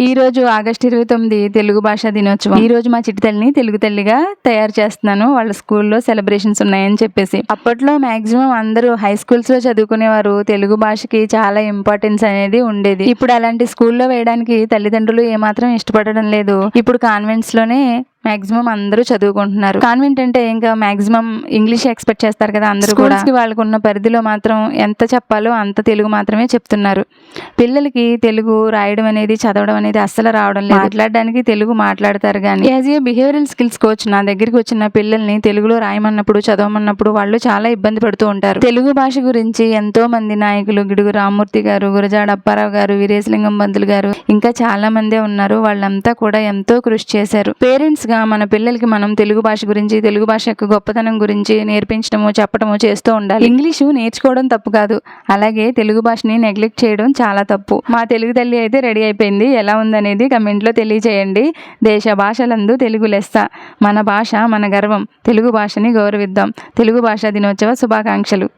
ఈ రోజు ఆగస్ట్ ఇరవై తొమ్మిది తెలుగు భాషా దినోత్సవం. ఈ రోజు మా చిట్టి తల్లిని తెలుగు తల్లిగా తయారు చేస్తున్నాను. వాళ్ళ స్కూల్లో సెలబ్రేషన్స్ ఉన్నాయని చెప్పేసి. అప్పట్లో మాక్సిమం అందరూ హై స్కూల్స్లో చదువుకునేవారు. తెలుగు భాషకి చాలా ఇంపార్టెన్స్ అనేది ఉండేది. ఇప్పుడు అలాంటి స్కూల్లో వేయడానికి తల్లిదండ్రులు ఏమాత్రం ఇష్టపడడం లేదు. ఇప్పుడు కాన్వెంట్స్లోనే మాక్సిమం అందరూ చదువుకుంటున్నారు. కాన్వెంట్ అంటే ఇంకా మాక్సిమం ఇంగ్లీష్ ఎక్స్పెక్ట్ చేస్తారు కదా అందరూ కూడా. వాళ్ళకు ఉన్న పరిధిలో మాత్రం ఎంత చెప్పాలో అంత తెలుగు మాత్రమే చెప్తున్నారు. పిల్లలకి తెలుగు రాయడం అనేది చదవడం అనేది అస్సలు రావడం లేదు. మాట్లాడడానికి తెలుగు మాట్లాడతారు కానీ. As a behavioural skills coach నా దగ్గరికి వచ్చిన పిల్లల్ని తెలుగులో రాయమన్నప్పుడు చదవమన్నప్పుడు వాళ్ళు చాలా ఇబ్బంది పడుతూ ఉంటారు. తెలుగు భాష గురించి ఎంతో మంది నాయకులు గిడుగు రామ్మూర్తి గారు గురజాడ అప్పారావు గారు వీరేశలింగం పంతులు గారు ఇంకా చాలా మందే ఉన్నారు. వాళ్ళంతా కూడా ఎంతో కృషి చేశారు. పేరెంట్స్గా మన పిల్లలకి మనం తెలుగు భాష గురించి తెలుగు భాష యొక్క గొప్పతనం గురించి నేర్పించడము చెప్పడము చేస్తూ ఉండాలి. ఇంగ్లీషు నేర్చుకోవడం తప్పు కాదు. అలాగే తెలుగు భాషని నెగ్లెక్ట్ చేయడం చాలా తప్పు. మా తెలుగు తల్లి అయితే రెడీ అయిపోయింది. ఎలా ఉందనేది కమెంట్లో తెలియజేయండి. దేశ భాషలందు తెలుగు లెస్స. మన భాష మన గర్వం. తెలుగు భాషని గౌరవిద్దాం. తెలుగు భాషా దినోత్సవ శుభాకాంక్షలు.